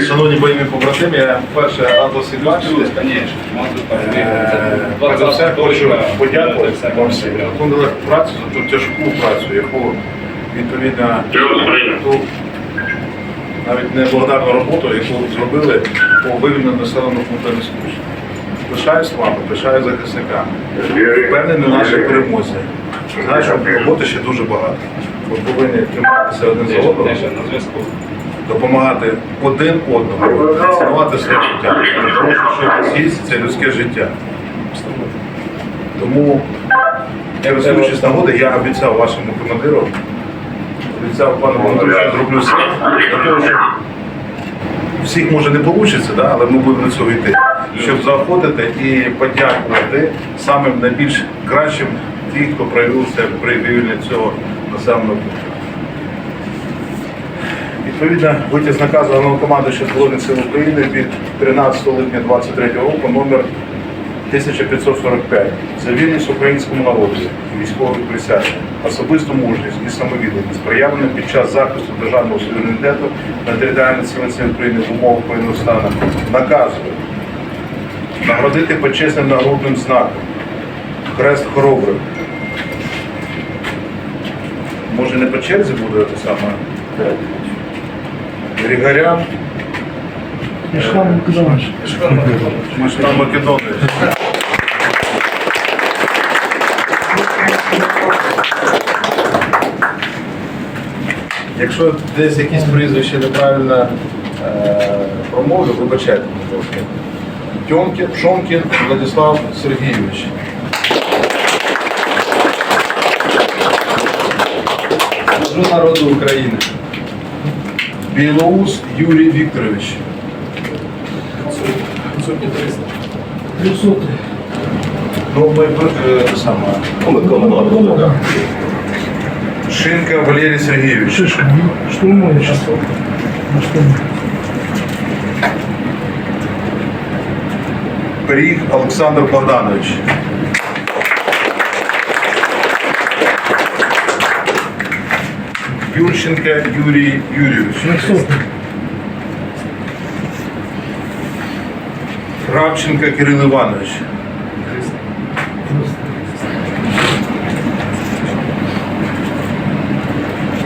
Шановні бойові побратими, я вперше рад вас всіх бачити. Е, Перш за все хочу подякувати вам всім. Виконали працю за ту тяжку працю, яку відповідно ту навіть неблагодарну роботу, яку зробили по вивільненню населеного пункту Нескучно. Пишаюсь вами, пишаю захисниками. Впевнений в нашій перемозі. Знаю, що роботи ще дуже багато. Ми повинні триматися один за одного допомагати один одному, цінувати своє життя. Тому що що у є, це людське життя. Тому, я користуючись нагоди, я обіцяв вашому командиру, обіцяв пану командиру, що зроблю все для того, щоб всіх може не вийде, да, але ми будемо до цього йти, щоб заходити і подякувати самим найбільш кращим тих, хто проявився при вивільненні цього населеного пункту. Відповідно, витяг наказу головнокомандуюча Збройних сил України від 13 липня 23 року номер 1545 за вірність українському народу, військових присяжних, особисту мужність і самовідданість, проявлена під час захисту державного суверенітету на територіальній цілісності України в умовах воєнного стану, наказую наградити почесним нагрудним знаком хрест хоробрих. Може не по черзі буде те саме? Григорян Мішкан Миколаївич. Мишна Македонович. Якщо десь якісь прізвища неправильно е, промовлю, вибачайте мене трошки. Тьомкін, Шомкін Владислав Сергійович. Служу народу України. Білоус Юрій Вікторович. Трьохсотий. Ну, ми е, те саме. Шинка Валерій Сергійович. Шишка. Штурмує зараз. На штурмі. Пиріг Олександр Богданович. Юрченко Юрій Юрійович. Трьохсотий. Кравченко Кирил Іванович.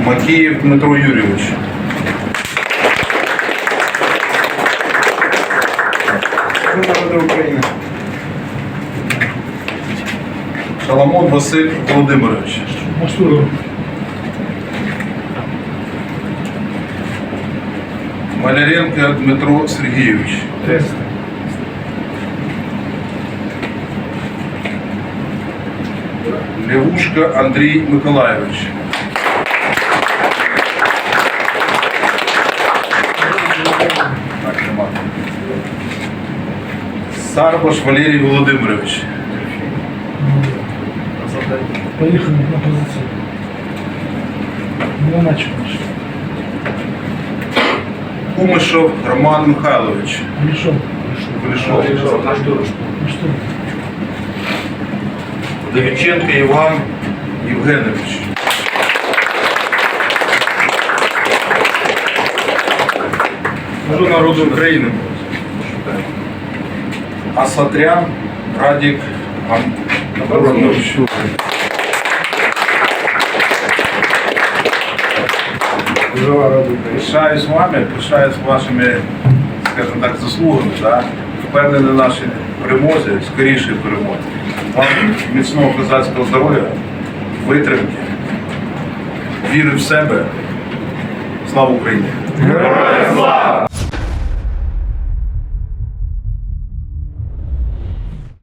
Макеєв Дмитро Юрійович. Шаламон Василь Володимирович. На штурмі. Маляренко Дмитро Сергійович. Триста. Левушка Андрій Миколайович. Сарбаш Валерій Володимирович. Поїхали на позицію. Не начали. Кумишов Роман Михайлович. Пішов. Прийшов. На. Давіченко Іван Євгенович. Служу народу України. Асатрян Радік Антонович. Пишаюсь вами, пишаюсь вашими, скажімо так, заслугами, да? впевнений в нашій перемозі, скорішій перемозі. Вам міцного козацького здоров'я, витримки, віри в себе. Слава Україні! Героям слава!